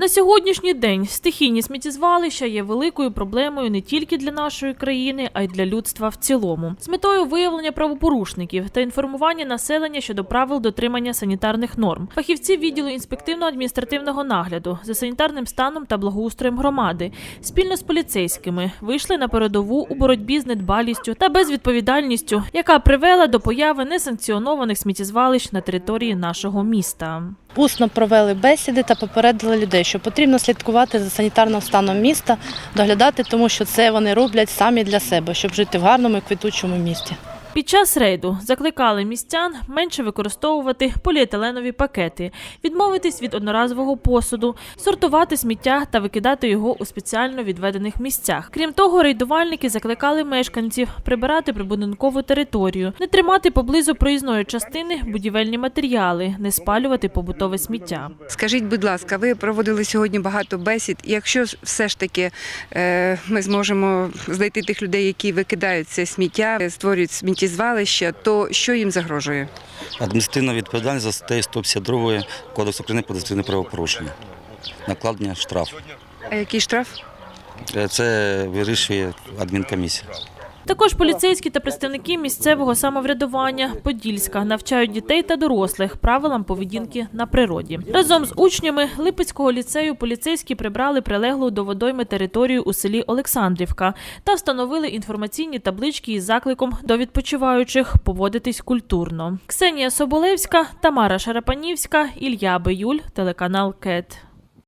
На сьогоднішній день стихійні сміттєзвалища є великою проблемою не тільки для нашої країни, а й для людства в цілому. З метою виявлення правопорушників та інформування населення щодо правил дотримання санітарних норм. Фахівці відділу інспективно-адміністративного нагляду за санітарним станом та благоустроєм громади спільно з поліцейськими вийшли на передову у боротьбі з недбалістю та безвідповідальністю, яка привела до появи несанкціонованих сміттєзвалищ на території нашого міста. Усно провели бесіди та попередили людей, що потрібно слідкувати за санітарним станом міста, доглядати, тому що це вони роблять самі для себе, щоб жити в гарному і квітучому місті. Під час рейду закликали містян менше використовувати поліетиленові пакети, відмовитись від одноразового посуду, сортувати сміття та викидати його у спеціально відведених місцях. Крім того, рейдувальники закликали мешканців прибирати прибудинкову територію, не тримати поблизу проїзної частини будівельні матеріали, не спалювати побутове сміття. Скажіть, будь ласка, ви проводили сьогодні багато бесід. Якщо ж все ж таки е, ми зможемо знайти тих людей, які викидають це сміття, е, створюють звалища, то що їм загрожує? Адміністративна відповідальність за статтею 152 Кодексу України про адміністративне правопорушення. Накладення штрафу. А який штраф? Е, Це вирішує адмінкомісія. Також поліцейські та представники місцевого самоврядування Подільська навчають дітей та дорослих правилам поведінки на природі. Разом з учнями Липецького ліцею поліцейські прибрали прилеглу до водойми територію у селі Олександрівка та встановили інформаційні таблички із закликом до відпочиваючих поводитись культурно. Ксенія Соболевська, Тамара Шарапанівська, Ілля Биюль, телеканал КЕТ.